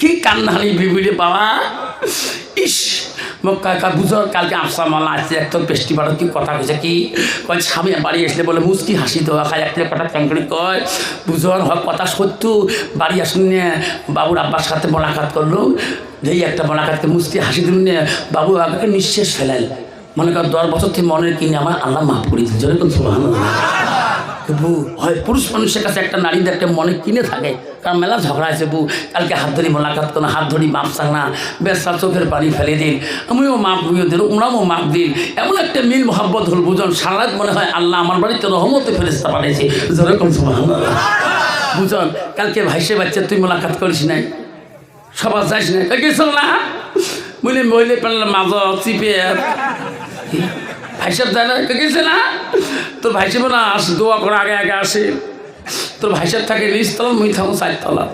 কি কান্নানি বিবিরে বাবা? ইস, মোক কাকা বুঝো, কালকে আফসা মালা আছে একটা পেস্টি বাড়ো, কি কথা কইছে কি? কয়, স্বামী বাড়ি আসলে বলে মুসকি হাসি দেওয়া খায় একটা কথা ট্যাঙ্কড়ি কয়? বুঝোর হক কথা সত্য, বাড়ি আসুন নিয়ে বাবুর আব্বার সাথে মোলাকাত করল, যেই একটা মোলাকাতকে মুসকি হাসি দিল বাবু আগে নিঃশ্বাস ফেলেন মনে কর, দশ বছর থেকে মনের কিনে আমার আল্লাহ মাফ করে দিল যেরকম হয়, পুরুষ মানুষের কাছে একটা নারীদের একটা মনে কিনে থাকে কারণ মেলা ঝগড়া আছে বু কালকে হাত ধরি মোলাকাত কোনো হাত ধরি মাপ চাং না বেসা চোখের পানি ফেলে দিন। আমিও মাপ বুঝিয়ে দিল ওনারও মাপ দিন। এমন একটা মিল মোহাব্বত হল বুঝন, সারা মনে হয় আল্লাহ আমার বাড়িতে রহমতে ফেরেস্তা পাঠিয়েছে যেরকম। বুঝন, কালকে ভাইসে বাচ্চা, তুই মোলাকাত করিস নাই? সবার যাইস না গেছিল না বুঝলি মহিলা পেলাম মাঝ চিপে। ভাই সাহেব যায় না? গেছে না তোর ভাই সাহেব না আস, দোয়া করে, আগে আগে আসে। তোর ভাই সাহেব থাকে নিচতলা মুই থাকো চারতলা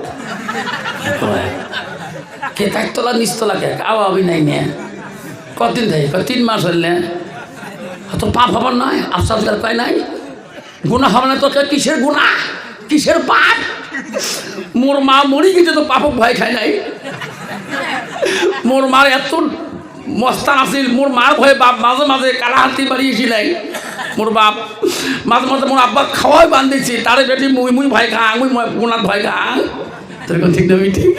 কে চারতলা নিচতলা কে? আওয়া আবি নাই নে। কদিন থাকে? তিন মাস হইল তো পাপ হবার নয় আফসাস কয় নাই? গুণা হবে না তোকে, কিসের গুণা কিসের পাপ? মোর মা মরি গেছে তো পাপক ভয় খায় নাই। মোর মার এত মস্তান আছিল মোর মার ভয়ে বাপ মাঝে মাঝে কালা হাতি বাড়িয়েছিলেন মোর বাপ, মাঝে মাঝে মোর আব্বা খাওয়াই বান্ধিছি, তারে বেটি মুই মুই ভাই খা, মুই গোনার ভয় খা। তোর ঠিক নবি ঠিক।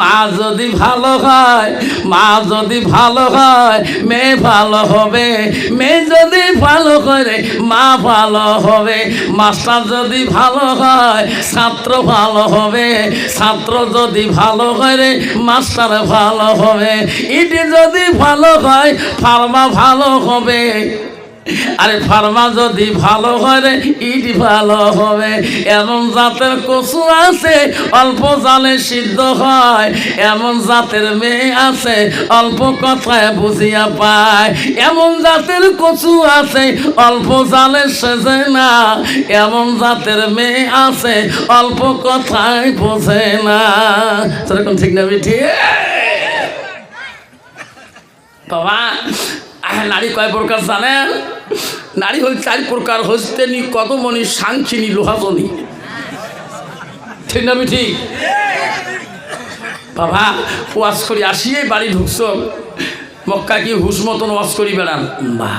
মা যদি ভালো হয়, মা যদি ভালো হয়, মেয়ে ভালো হবে, মেয়ে যদি ভালো করে, মা ভালো হবে। মাস্টার যদি ভালো হয়, ছাত্র ভালো হবে। ছাত্র যদি ভালো করে, মাস্টার ভালো হবে। ইটি যদি ভালো হয়, ফার্মা ভালো হবে। আরে ফার্মা যদি ভালো হয় ইট ভালো হবে। এমন জাতের কচু আছে, অল্প জালে সিদ্ধ হয়। এমন জাতের মেয়ে আছে, অল্প কথায় বুঝিয়া পায়। এমন জাতের কচু আছে, অল্প জালে সেজে না। এমন জাতের মেয়ে আছে, অল্প কথায় বোঝে না। সেরকম ঠিক না ঠিক বাবা নারী কয় প্রকার জানেন? নারী হল চার প্রকার, হস্তে নি কত মনি সাংচিনি লোহাজনি ঠিক না ঠিক বাবা, ওয়াজ করি আসিয়ে বাড়ি ঢুকছ মক্কা কি হুস মতন ওয়াজ করি বেড়ান? বা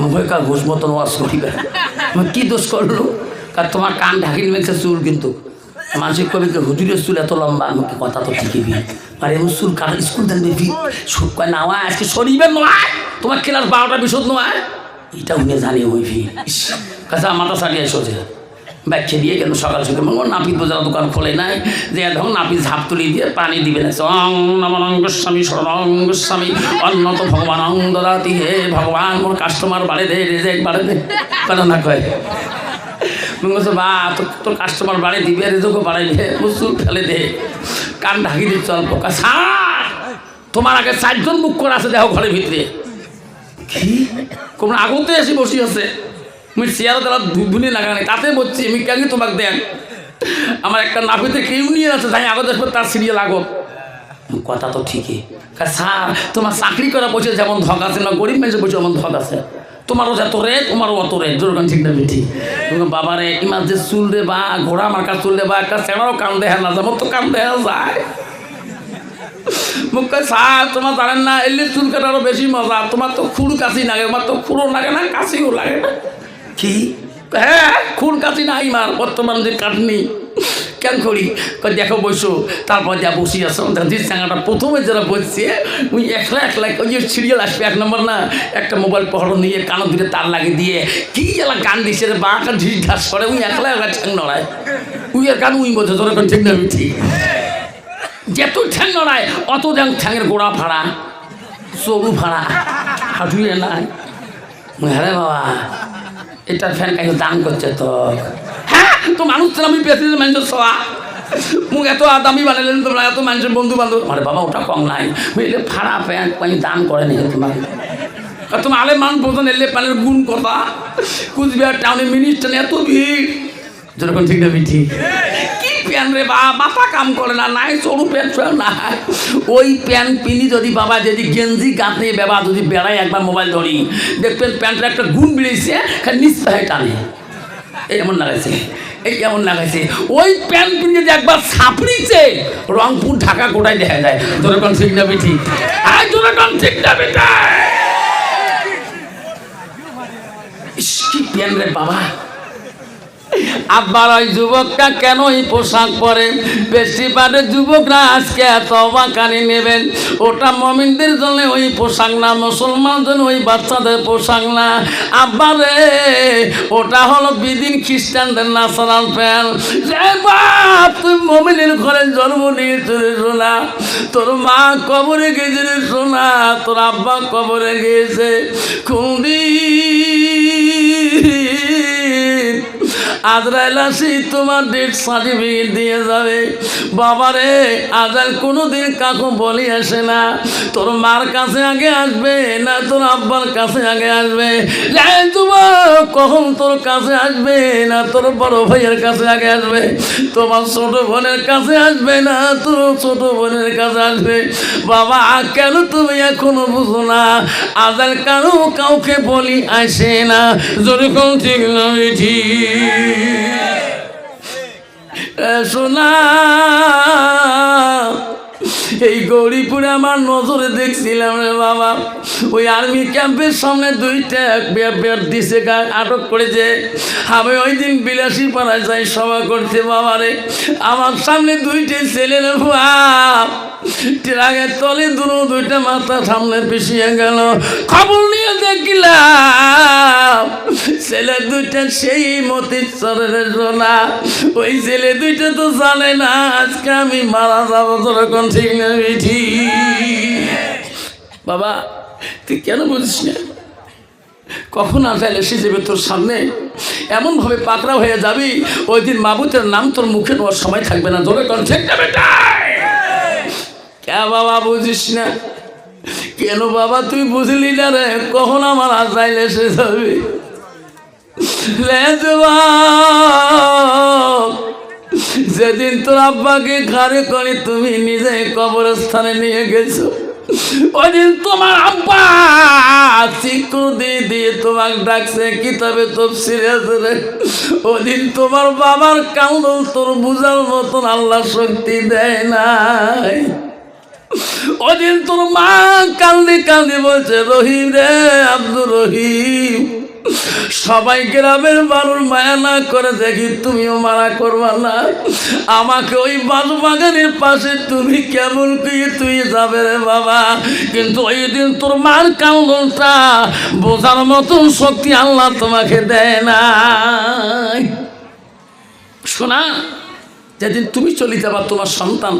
মক্কা হুস মতন ওয়াজ করি বেড়ান। কি দোষ করল? কার তোমার কান ঢাকি মেঘছে চুল কিন্তু। মানসিক কবিকে হুজুরের চুল এত লম্বা? আমাকে কথা তো ঠিকই বি আর এমন চুল কাটা স্কুল বেবি সুখ কয়, না আজকে শরীরের নয়। তোমার ক্লাস বারোটা বিশদ নয়। এটা উনি জানি হইবি কাছে আমারটা সারিয়ে এসেছে ব্যাখ্যা দিয়ে কেন সকাল সকাল। মনে নাপিত বোঝার দোকান খোলে নাই। যে ধর নাপিত ঝাপ তুলি দিয়ে পানি দিবে না। অং নমন গোস্বামী, শরণ গোস্বামী, অন্নত ভগবান অং হে ভগবান, মোর কাস্টমার বাড়ে দে রেজেক বাড়ে দে। কেন না কয়। বলছো বা তোর তোর কাস্টমার বাড়ি দিবে রেজকও বাড়াইবে মুসুল ফেলে দে কান ঢাকি পোকা ছাড়! তোমার আগে চারজন বুক করা আছে দেখো ঘরের ভিতরে। কি? কোন আগতে এসে বসি আছে। মুই চেয়ার তারা ধুনি লাগানি তাতে বলছি আমি কেন তোমাকে দেন। আমার একটা নাপিতে কেউ নিয়ে আছে যাই আগত আসবে তার সিরিয়াল আগো কথা তো ঠিকই। স্যার তোমার চাকরি করা বসে যেমন ধক আছে না গরিব মানুষের বসে যেমন ধক আছে। তোমারও যত রে তোমারও অত রে জোরগান ঠিক না তুমি বাবারে ইমার যে চুল রে বা ঘোড়া মার্কা চুল রে বা একটা চেনারও কান দেখা না যাব তো কান দেখা যায়। মুখ স্যার তোমার জানেন না এলে চুল কাটারও বেশি মজা। তোমার তো খুর কাশি লাগে তোমার তো খুরও লাগে না কাশিও লাগে না। কি? হ্যাঁ খুন কাশি না ইমার বর্তমান যে কাটনি। কেন করি? দেখো বসো। তারপর যা বসি আসো যে চাঙাটা প্রথমে যারা বসছে ওই একলা একলা ওই যে সিরিয়াল আসবে এক নম্বর না, একটা মোবাইল পহর নিয়ে কানো দিকে তার লাগিয়ে দিয়ে, কি এলা গান দিছে রে, বাঁকা ঢিস ঢাস করে, উই একলা একলা ঠ্যাং নড়ায়। উই আর কান উই বোঝে, তোর ঠিক না ঠিক? যেত ঠ্যাং নড়ায়, অত দেন ঠ্যাঙের গোড়া ফাড়া চরু ফাড়া হাঁটুয়ে নাই। হ্যাঁ বাবা এটার ফ্যান কাকে দান করছে তো তো মানুষ আমি পেয়েছি মানুষের সবা মুখ এত দামি বানালেন তোমরা, এত মানুষের বন্ধু বান্ধব আরে বাবা, ওটা কম নাই। বুঝলে ফাড়া প্যান্ট আমি দান করে নি তোমার তোমার আলে মান বোঝেন এলে প্যানের গুণ কথা। কুচবিহার টাউনে মিনিস্টার এত ভিড়। যেরকম ঠিক না ঠিক। প্যান রে বা মাথা কাম করে না, নাই, সরু ফ্যান নাই। ওই প্যান্ট পিনি যদি বাবা, যদি গেঞ্জি নিয়ে বাবা যদি বেড়াই একবার মোবাইল ধরি, দেখবেন প্যান্টের একটা গুণ বেরিয়েছে নিচ টানে। এই এমন লাগাইছে। এই কেমন লাগাইছে? ওই প্যান্ট পিনে যে একবার সাপড়িছে রংপুর, ঢাকা কোটায় দেখা যায়? তোর কোন ঠিক না বেঠি? আর তোর কোন ঠিক না বেটা কি প্যান্ট রে বাবা। আব্বার ওই যুবকটা কেন এই পোশাক পরে? বেশিরভাগের যুবকরা আজকে এত অবাকারি নেবেন। ওটা মমিনদের জন্য ওই পোশাক না, মুসলমান জন্য ওই বাচ্চাদের পোশাক না। আব্বারে ওটা হলো বিদিন খ্রিস্টানদের ন্যাশনাল বাপ, তুই মমিনের ঘরে জন্ম নিয়েছিল শোনা তোর মা কবরে গেছিল শোনা তোর আব্বা কবরে গিয়েছে। খুন্দি আজরাইল আসি তোমার ডেট সার্টিফিকেট দিয়ে যাবে। বাবারে আজরাইল কোনোদিন কাকু বলি আসে না। তোর মার কাছে আগে আসবে না তোর আব্বার কাছে আগে আসবে। যুবক, কখন তোর কাছে আসবে না তোর বড় ভাইয়ের কাছে আগে আসবে? তোমার ছোট বোনের কাছে আসবে না তোর ছোট বোনের কাছে আসবে? বাবা কেন তুমি এখনও বুঝো না? আজাল কারও কাউকে বলি আসে না। যেরকম ঠিক না ঠিক। এই গৌরীপুরে আমার নজরে দেখছিলাম রে বাবা। ওই আর্মি ক্যাম্পের সামনে দুইটা বের দিছে আটক করেছে। আমি ওই দিন বিলাসী পাড়ায় যাই সভা করতে বাবারে। আমার সামনে দুইটা রে বাপ। ট্রাকের তলে দুটো দুইটা মাথা সামনে পিছিয়ে গেল। খবর নিয়ে দেখলাম, ছেলে দুইটা সেই মতির চরের জোনা ওই ছেলে দুইটা তো জানে না, আজকে আমি মারা যাব তোরকম ঠিক না বাবা, তুই কেন বুঝিস না? কখন আসাইলে এসে যাবে তোর সামনে? এমনভাবে পাকড়া হয়ে যাবি, ওই দিন মাবুতের নাম তোর মুখে নেওয়ার সময় থাকবে না। তোর কোন ঠিক না বেটা কে বাবা বুঝিস না? কেন বাবা তুই বুঝলি না রে? কখন আমার আসাইলে এসে যাবে? যেদিন তোর আব্বাকে ঘরে করে তুমি নিজে কবরস্থানে নিয়ে গেছো, ওদিন তোমার আব্বা চিকু দিয়ে দিয়ে তোমাকে ডাকছে, কিতাবে তো সিরিয়াস রে। ওদিন তোমার বাবার কান্দল তোর বুঝার মতন আল্লাহ শক্তি দেয় নাই। ওদিন তোর মা কান্দি কান্দি বলছে, রহিম রে, আব্দুর রহিম, সবাই গ্রামের মানুষ মায়া না করে দেখি তুমিও মারা করবা না। আমাকে ওই বালু বাগানের পাশে তুমি কেমন কি তুই যাবে রে বাবা। কিন্তু ওই দিন তোর মার কান্দনটা বোঝার মতন শক্তি আল্লাহ তোমাকে দেয় না। শোনা, যেদিন তুমি চলে যাবা তোমার সন্তান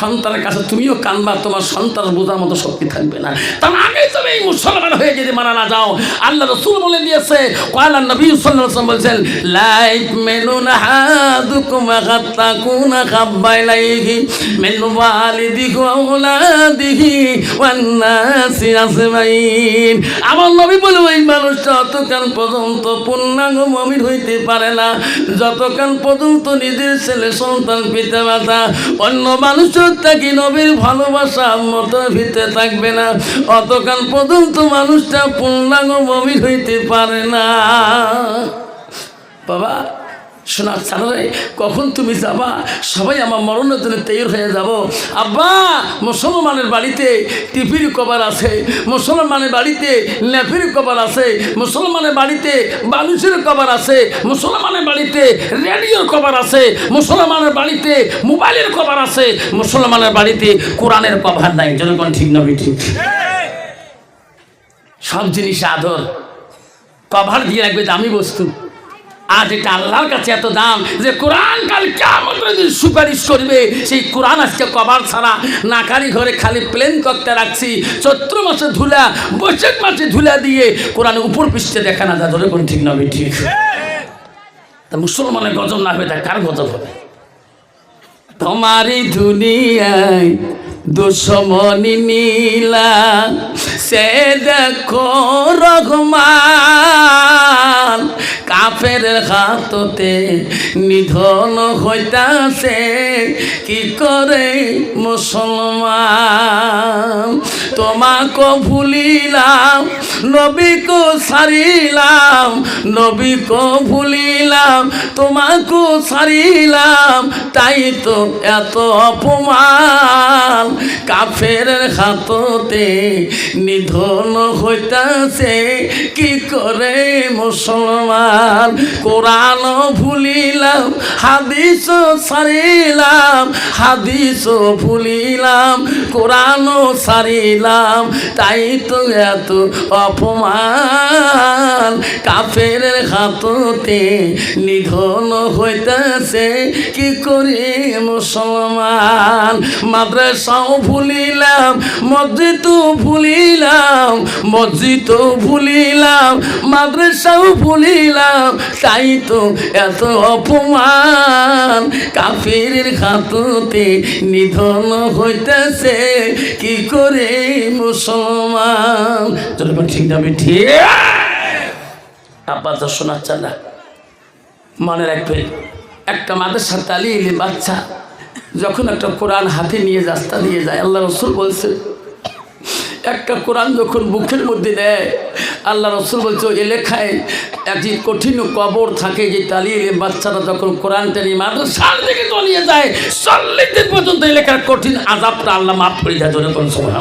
সন্তানের কাছে তুমিও কানবা, তোমার সন্তান বোঝার মতো শক্তি থাকবে না। তার আগে তুমি এই মুসলমান হয়ে যদি মারা না যাও, আল্লাহ রসুল বলে দিয়েছে কয়াল নবী আলাইহি বলছেন লাইফ মেনুন হাদুকুম খাত্তাকুনা খাব্বাইলাইহি মিন ওয়ালিদিহি ওয়া আওলাদিহি ওয়ান নাসি আজমাইন। আমার নবী বলে, ওই মানুষটা অতকাল পর্যন্ত পূর্ণাঙ্গ মমিন হইতে পারে না। যতক্ষণ পর্যন্ত নিজের ছেলে সন্তান পিতা মাতা অন্য মানুষের থাকি নবীর ভালোবাসা মতো ভিতরে থাকবে না। অতকাল পর্যন্ত মানুষটা পূর্ণাঙ্গ মমিন হইতে পারে না। বাবা শোনার ছাড়ারে কখন তুমি যাবা? সবাই আমার মরণের জন্য তৈরি হয়ে যাব। আব্বা মুসলমানের বাড়িতে টিপির কভার আছে মুসলমানের বাড়িতে লেফির কভার আছে মুসলমানের বাড়িতে বালুচের কভার আছে মুসলমানের বাড়িতে রেডিওর কভার আছে মুসলমানের বাড়িতে মোবাইলের কভার আছে মুসলমানের বাড়িতে কোরআনের কভার নাই। জনগণ ঠিক না ঠিক সব জিনিস আদর। কভার দিয়ে রাখবে দামি বস্তু। আজ এটা আল্লাহর কাছে এত দাম যে কোরআন কাল কেমন সুপারিশ করবে, সেই কোরআন আজকে কভার ছাড়া নাকারি ঘরে খালি প্লেন ককতে রাখছি। চৈত্র মাসে ধুলা, বৈশাখ মাসে ধুলা দিয়ে কোরআন উপর পৃষ্ঠে দেখা না ধরে কোন ঠিক না হবে ঠিক। তা মুসলমানের গজব না হবে, তা কার গজব হবে? তোমারই দুনিয়ায় দুশ্মনী নীলা, সে দেখো রঘমান কাফের হাততে নিধন হইতাছে, কি করে মুসলমান? তোমাকে ভুলিলাম, নবীকে সারিলাম নবীকে ভুলিলাম, তোমাকে সারিলাম তাই তো এত অপমান। কাফের হাততে নিধন হইতাছে, কি করে মুসলমান? কোরআন ভুলিলাম, হাদিস সারিলাম, হাদিস ভুলিলাম, কোরআন সারিলাম, তাই তো এত অপমান। কাফের হাততে নিধন হইতেছে, কি করি মুসলমান? মাদ্রাসাও ভুলিলাম, মসজিদও ভুলিলাম মসজিদও ভুলিলাম, মাদ্রাসাও ভুলিলাম, তাই তো এত অপমান। কাফের হাততে নিধন হইতেছে, কি করে মুসলমান? যখন ঠিক যাবে ঠিক। আব্বা, তো শোনাচ্ছেন না। মনে রাখবে, একটা মাদ্রাসা তালিয়ে বাচ্চা, যখন একটা কোরআন হাতে নিয়ে রাস্তা দিয়ে যায়, আল্লাহ রসুল বলছে একটা কোরআন যখন বুকের মধ্যে দেয়, আল্লাহ রসুল বলছে, ওই এলেখায় একটি কঠিন কবর থাকে যে তালিয়ে বাচ্চারা যখন কোরআন কোরআনটা নিয়ে মাদ্রাসার দিকে তলিয়ে যায়, চল্লিশ দিন পর্যন্ত এলাকার কঠিন আজাবটা আল্লাহ মাফ করে দেয় জোরে কোন সময়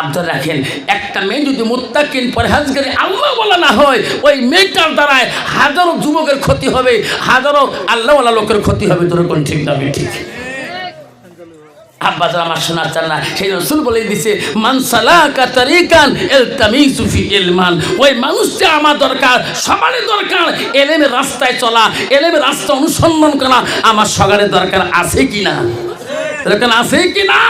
আবদার রাখেন, একটা মেয়ে যদি মুত্তাকিন, পরহেজগারি আল্লাহ বলা না হয়, ওই মেয়েটার দ্বারায় হাজারো যুবকের ক্ষতি হবে, হাজারো আল্লাহওয়ালা লোকের ক্ষতি হবে তোর কোন ঠিক না ঠিক। আব্বাস আমার শোনার চান না সেই রসুল বলে দিছে মানসালা কাতারিকান এল তামি এলমান ওই মানুষটা আমার দরকার, সবারই দরকার। এলেমের রাস্তায় চলা, এলেমের রাস্তা অনুসন্ধান করা, আমার সগারের দরকার আছে কি না? দরকার আছে কি না?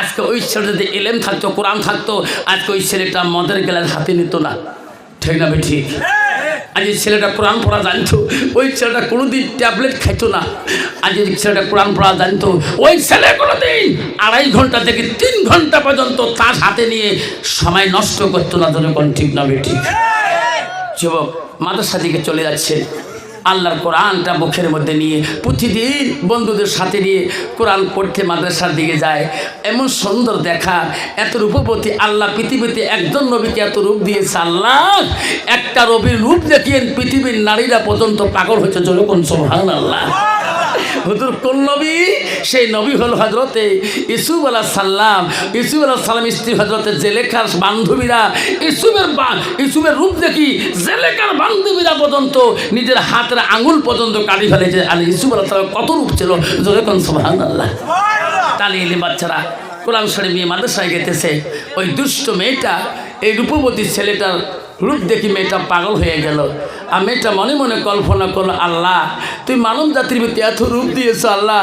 আজকে ওই ছেলে যদি এলেম থাকতো, কোরআন থাকতো, আজকে ওই ছেলেটা মদের গেলার হাতে নিত না। ঠিক না ঠিক আজ এই ছেলেটা কোরআন পড়া জানতো, ওই ছেলেটা কোনোদিন ট্যাবলেট খাইতো না। আজ যদি ছেলেটা কোরআন পড়া জানতো, ওই ছেলে কোনোদিন আড়াই ঘণ্টা থেকে তিন ঘণ্টা পর্যন্ত তার হাতে নিয়ে সময় নষ্ট করতো না যখন ঠিক না বে ঠিক। যুবক, মাদ্রাসা দিকে চলে যাচ্ছে। আল্লাহর কোরআনটা মুখের মধ্যে নিয়ে প্রতিদিন বন্ধুদের সাথে নিয়ে কোরআন পড়তে মাদ্রাসার দিকে যায়। এমন সুন্দর দেখা, এত রূপবতী আল্লাহ পৃথিবীতে একজন নবীকে এত রূপ দিয়েছে আল্লাহ। একটা রবির রূপ দেখিয়ে পৃথিবীর নারীরা পর্যন্ত পাগল হয়েছে যখন সোহান আল্লাহ হুজুর কোন নবী? সেই নবী হল হজরতে ইসুফ আলাহ সাল্লাম ইসুফ আলাহ সাল্লাম স্ত্রী হজরতে জেলেখার বান্ধবীরা। ইসুফের ইসুফের রূপ দেখি জেলেখার বান্ধবীরা পর্যন্ত নিজের হাতের আঙুল পর্যন্ত কাটি ফেলেছে। আর ইসুফ আলাহ সাল্লাম কত রূপ ছিল? যখন সোহান আল্লাহ তালি এলে বাচ্চারা, কোরআন শরীফ নিয়ে মাদ্রাসায় গেতেছে। ওই দুষ্ট মেয়েটা, এই রূপবতী ছেলেটার রূপ দেখি মেয়েটা পাগল হয়ে গেল। আর মেয়েটা মনে মনে কল্পনা করল, আল্লাহ, তুই মানব জাতির ভিতরে এত রূপ দিয়েছ, আল্লাহ,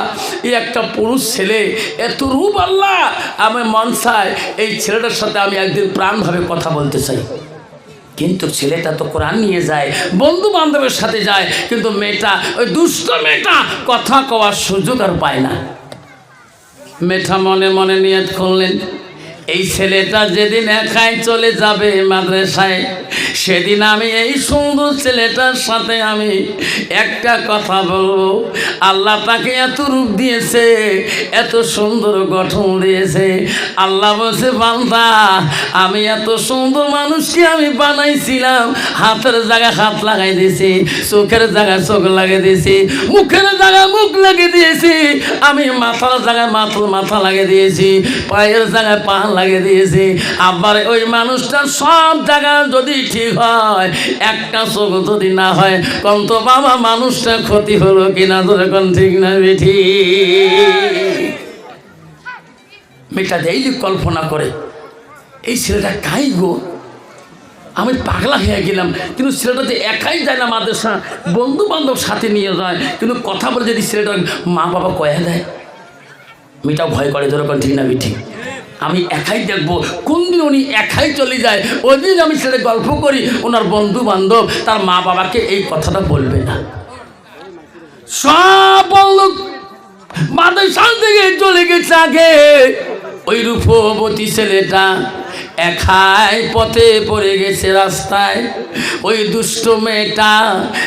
এই একটা পুরুষ ছেলে, এত রূপ, আল্লাহ আমার মন চায় এই ছেলেটার সাথে আমি একদিন প্রাণভাবে কথা বলতে চাই। কিন্তু ছেলেটা তো কোরআন নিয়ে যায় বন্ধু বান্ধবের সাথে যায়, কিন্তু মেয়েটা, ওই দুষ্ট মেয়েটা কথা কওয়ার সুযোগ আর পায় না। মেয়েটা মনে মনে নিয়ত করলেন এই ছেলেটা যেদিন একাই চলে যাবে মাদ্রাসায় সেদিন আমি এই সুন্দর ছেলেটার সাথে আমি একটা কথা বলব। আল্লাহ তাকে এত রূপ দিয়েছে, এত সুন্দর গঠন দিয়েছে। আল্লাহ বলছে, বান্দা, আমি এত সুন্দর মানুষকে আমি বানাইছিলাম, হাতের জায়গায় হাত লাগাই দিয়েছি, চোখের জায়গায় চোখ লাগিয়ে দিয়েছি, মুখের জায়গায় মুখ লাগিয়ে দিয়েছি, আমি মাথার জায়গায় মাথা মাথা লাগিয়ে দিয়েছি, পায়ের জায়গায় পা লাগিয়ে দিয়েছি। আবার ওই মানুষটা সব জায়গা যদি ঠিক হয়, একটা চোখ যদি না হয়, কম তো বাবা মানুষটা ক্ষতি হলো কিনা তো এখন ঠিক না বেঠি মেয়েটা ডেইলি কল্পনা করে, এই ছেলেটা কাই গো? আমি পাগলা হয়ে গেলাম, কিন্তু ছেলেটা যে একাই যায় না মাদ্রাসা বন্ধু বান্ধব সাথে নিয়ে যায়, কিন্তু কথা বলে যদি ছেলেটার মা বাবা কয়া দেয়, মেয়েটাও ভয় করে যেরকম ঠিক না ঠিক। আমি একাই দেখব। কোন দিন উনি একাই চলে যায়? ওই দিন আমি ছেলে গল্প করি, ওনার বন্ধু বান্ধব তার মা বাবাকে এই কথাটা বলবে না। সব মাদের মাদ্রাসা থেকে চলে গেছে আগে। ওই রূপবতী ছেলেটা একাই পথে পড়ে গেছে রাস্তায়। ওই দুষ্ট মেয়েটা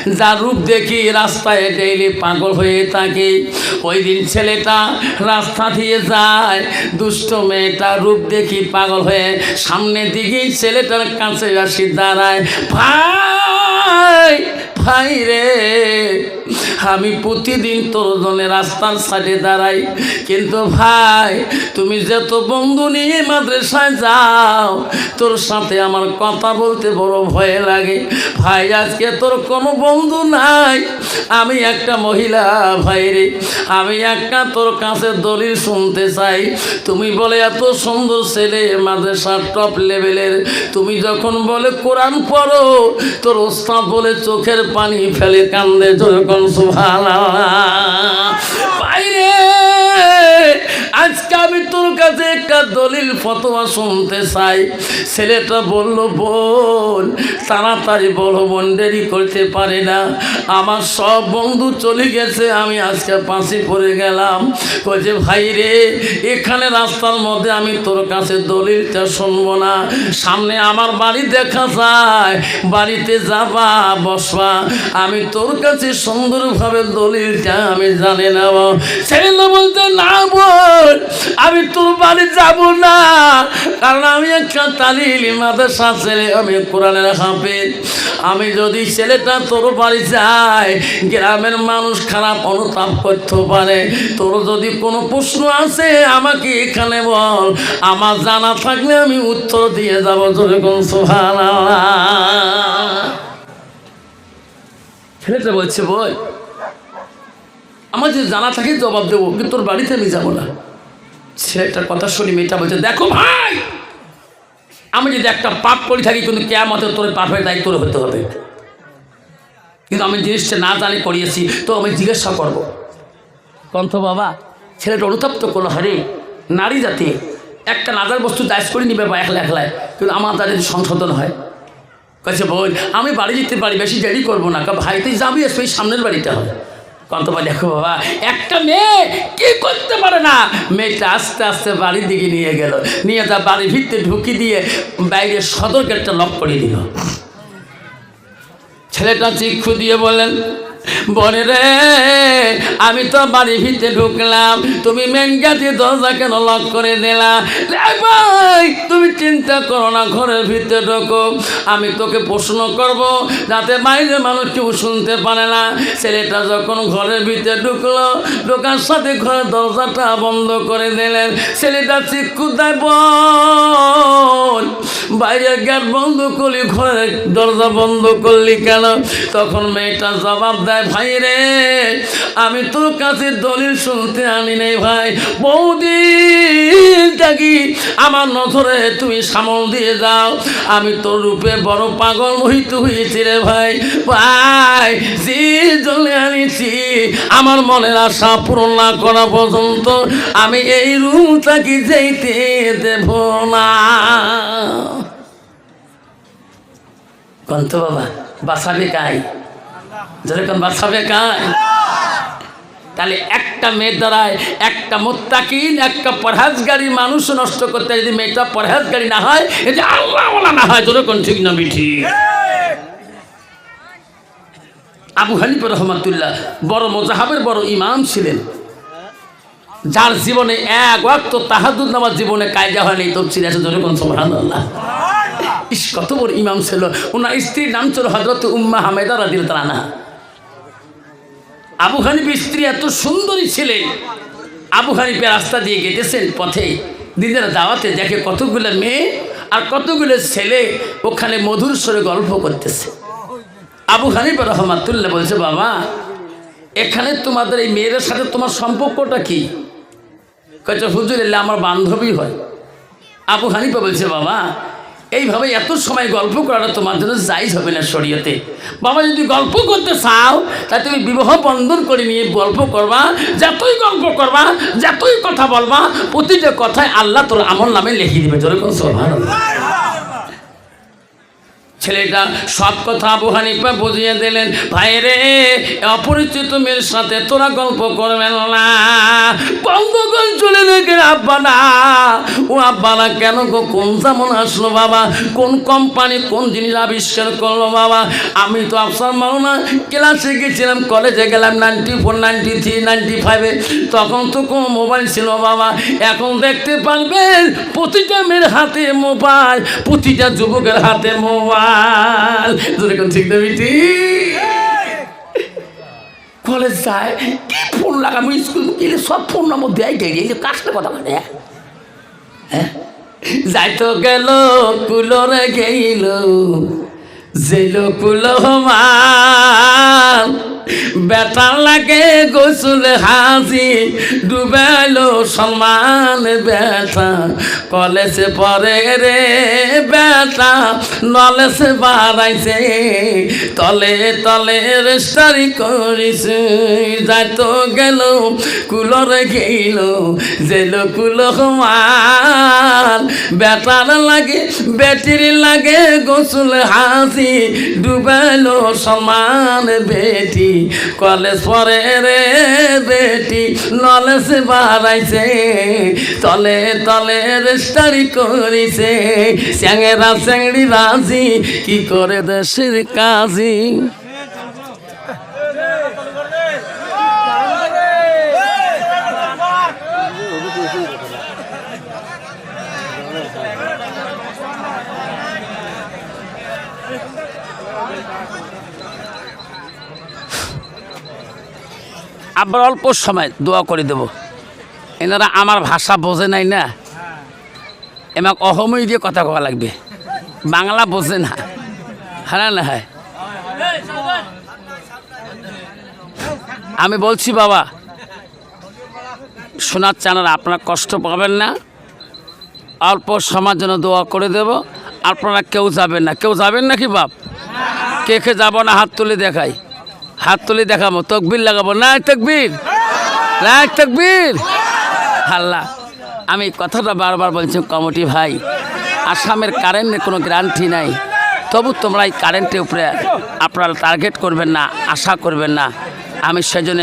যার রূপ দেখি রাস্তায় ডেইলি পাগল হয়ে থাকে। ওই দিন ছেলেটা রাস্তা দিয়ে যায়, দুষ্ট মেয়েটা রূপ দেখি পাগল হয়ে সামনের দিকেই ছেলেটার কাছে আসি দাঁড়ায়। ভাই! ভাই রে, আমি প্রতিদিন তোর জন্য রাস্তার সাইডে দাঁড়াই। কিন্তু ভাই, তুমি যত বন্ধু নিয়ে মাদ্রাসায় যাও, তোর সাথে আমার কথা বলতে বড় ভয় লাগে। ভাই, আজকে তোর কোনো বন্ধু নাই। আমি একটা মহিলা, ভাই রে, আমি একটা তোর কাছে দলিল শুনতে চাই। তুমি বলে, এত সুন্দর ছেলে, মাদ্রাসার টপ লেভেলের তুমি যখন বলে, কোরআন পড়ো, তোর ওস্তাদ বলে, চোখের পানি ফেলে কান্দে যখন সুভালা বাইরে আজকে আমি তোর কাছে একটা দলিল, ফতোয়া শুনতে চাই। ছেলেটা বলল, বোন, তাড়াতাড়ি বলো বোন দেরি করতে পারে না। আমার সব বন্ধু চলে গেছে, আমি আজকে পাশে পড়ে গেলাম। কইছে ভাই রে, এখানে রাস্তার মধ্যে আমি তোর কাছে দলিলটা শুনব না। সামনে আমার বাড়ি দেখা যায়, বাড়িতে যাবা, বসবা। আমি তোর কাছে সুন্দরভাবে দলিলটা আমি জানি না ছেলে বলতে না বল আমি তোর বাড়ি যাব না। কারণ আমি একটা তালিল মাদ্রাসা ছেলে, আমি কোরআনের হাফেজ। আমি যদি ছেলেটা তোর বাড়ি যায়, গ্রামের মানুষ খারাপ অনুতাপ করতে পারে। তোর যদি কোনো প্রশ্ন আছে, আমাকে এখানে বল। আমার জানা থাকলে আমি উত্তর দিয়ে যাব যেরকম সোহান ছেলেটা বলছে বই আমার যদি জানা থাকে জবাব দেবো, কিন্তু তোর বাড়িতে আমি যাব না। ছেলেটার কথা শুনি, মেয়েটা বলছে, দেখো ভাই, আমি যদি একটা পাপ করে থাকি, কিন্তু কেমতে তোর পাপের দায়িত্ব হতে হবে। কিন্তু আমি জিনিসটা না জানি করিয়েছি, তো আমি জিজ্ঞাসা করব। কন্থ বাবা, ছেলেটা অনুতপ্ত করল হারে নারী জাতি, একটা নাজার বস্তু দায়স করে নিবে বা একলা একলায়, কিন্তু আমার তাদের সংশোধন হয়। কাছে বল আমি বাড়ি যেতে পারি, বেশি দেরি করব না, কারণ ভাই তুই যাবি আসবে সামনের বাড়িটা হবে। কন্তবা দেখো বাবা, একটা মেয়ে কি করতে পারে না? মেয়েটা আস্তে আস্তে বাড়ির দিকে নিয়ে গেল। নিয়ে তা বাড়ির ভিতরে ঢুকি দিয়ে বাইরে সদর গেটটা লক করে দিল। ছেলেটা চিক্ষু দিয়ে বললেন বলে রে, আমি তো বাড়ির ভিতরে ঢুকলাম। তুমি মেন গেটে দরজা কেন লক করে দিলা? ভাই, তুমি চিন্তা করো না, ঘরের ভিতরে ঢোকো। আমি তোকে প্রশ্ন করব, যাতে বাইরের মানুষ কেউ শুনতে পারে না। ছেলেটা যখন ঘরের ভিতরে ঢুকলো, ঢোকার সাথে ঘরের দরজাটা বন্ধ করে দিলেন। ছেলেটা চিক্ষু দেয় বল? বাইরের গেট বন্ধ করলি, ঘরের দরজা বন্ধ করলি কেন? তখন মেয়েটা জবাব দেয় ভাই রে, আমি তোর কাছে দলিল শুনতে আনি নাই ভাই। বৌদি থাকি আমার নজরে তুমি সামল দিয়ে যাও। আমি তোর রূপে বড় পাগল মোহিত হয়েছি রে ভাই। ভাই, যে জলে আনিছি, আমার মনের আশা পূরণ না করা পর্যন্ত আমি এই রুম থাকি যেতে দেব না। কন্ত বাবা বাসাবে কাই? যেরকম বাসাবে কাই তাহলে একটা মেয়ের দ্বারায় একটা মোত্তাকিন, একটা পরহাজগারী মানুষ নষ্ট করতে যদি মেয়েটা পরহাজগারী না হয় এটা আল্লাহ না হয় যেরকম ঠিক না বিঠি। আবু হানিফ রহমতুল্লাহ বড় মোজাহাবের বড় ইমাম ছিলেন। যার জীবনে এক ওয়াক্ত তাহাদুদ নামার জীবনে কায়দা হয়নি তফসিল আছে যেরকম সোহান আল্লাহ ইস, কত বড় ইমাম ছিল। ওনার স্ত্রীর নাম ছিল হজরত উম্মা হামেদা রাদিল তালানা আবু হানিফের স্ত্রী এত সুন্দরী ছিলেন। আবু হানিফের রাস্তা দিয়ে গেটেছেন পথে। দিনের দাওয়াতে দেখে কতগুলো মেয়ে আর কতগুলো ছেলে ওখানে মধুর স্বরে গল্প করতেছে। আবু হানিফ রহমাতুল্লাহ বলছে, বাবা, এখানে তোমাদের এই মেয়েদের সাথে তোমার সম্পর্কটা কি? কয়েছে হুজুর, এলে আমার বান্ধবী হয়। আবু হানিফা বলছে, বাবা এইভাবে এত সময় গল্প করাটা তোমার জন্য যাই হবে না শরীয়তে। বাবা, যদি গল্প করতে চাও তা তুমি বিবাহ বন্ধন করে নিয়ে গল্প করবা, যতই গল্প করবা, যতই কথা বলবা, প্রতিটা কথায় আল্লাহ তোর আমল নামে লিখিয়ে দেবে। জোরে কোন সোহান ছেলেটা সব কথা আবু হানিফা বুঝিয়ে দিলেন ভাই রে অপরিচিত মেয়ের সাথে তোরা গল্প করবেন না। বন্ধগণ চলে দেখেন আব্বা না ও আব্বা না কেন গো, কোন যেমন আসলো বাবা? কোন কোম্পানি কোন জিনিস আবিষ্কার করল বাবা? আমি তো আফসার মাওনা ক্লাসে গেছিলাম, কলেজে গেলাম ninety four ninety three ninety ফাইভে তখন তো কোনো মোবাইল ছিল বাবা। এখন দেখতে পারবেন, প্রতিটা মেয়ের হাতে মোবাইল প্রতিটা যুবকের হাতে মোবাইল যেরকম ঠিক দেবি ঠিক কলেজ যায়, কি ফোন লাগাবো? স্কুল গেলে সব ফোন নম্বর দেয় গেলে এই কাজটা কথা মানে হ্যাঁ? যাইতো গেল, কুলরে গেল জেল কুল মাল। বেটা লাগে, গোসল হাসি ডুবেলো সম্মান বেটা কলেজে পরে রে বেটা নলেজে বাড়াইছে, তলে তলে রেস্টারি করিছে। যাইতো গেল, কুলরে গেল জেল কুল বেটার লাগে বেটির লাগে, গোসল হাসি ডুবেলো সমান বেটি কলেজ পরে রে বেটি, নলেজ বাড়াইছে, তলে তলে রেস্টারি করিছে। স্যাংরা স্যাংড়ি রাজি, কি করে দেশের কাজী? আবার অল্প সময় দোয়া করে দেব। এনারা আমার ভাষা বোঝে নাই না। এমাক অসময় দিয়ে কথা কওয়া লাগবে। বাংলা বোঝে না। হ্যাঁ না হ্যাঁ। আমি বলছি বাবা শোনার চানার আপনারা কষ্ট পাবেন না। অল্প সময়ের জন্য দোয়া করে দেব। আপনারা কেউ যাবেন না। কেউ যাবেন নাকি বাপ? কে কে যাব না হাত তুলে দেখাই। হাত তুলে দেখাবো, তকবির লাগাবো। না তকবির না তকবির। হাল্লা আমি কথাটা বারবার বলছি, কমিটি ভাই, আসামের কারেন্টের কোনো গ্যারান্টি নাই। তবু তোমরা এই কারেন্টের উপরে আপনারা টার্গেট করবেন না, আশা করবেন না। আমি সেজন্য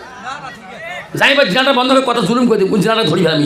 যাই বা জিনাটা বন্ধ করে কত জুলুম করে দিই জিনাটা ধরি আমি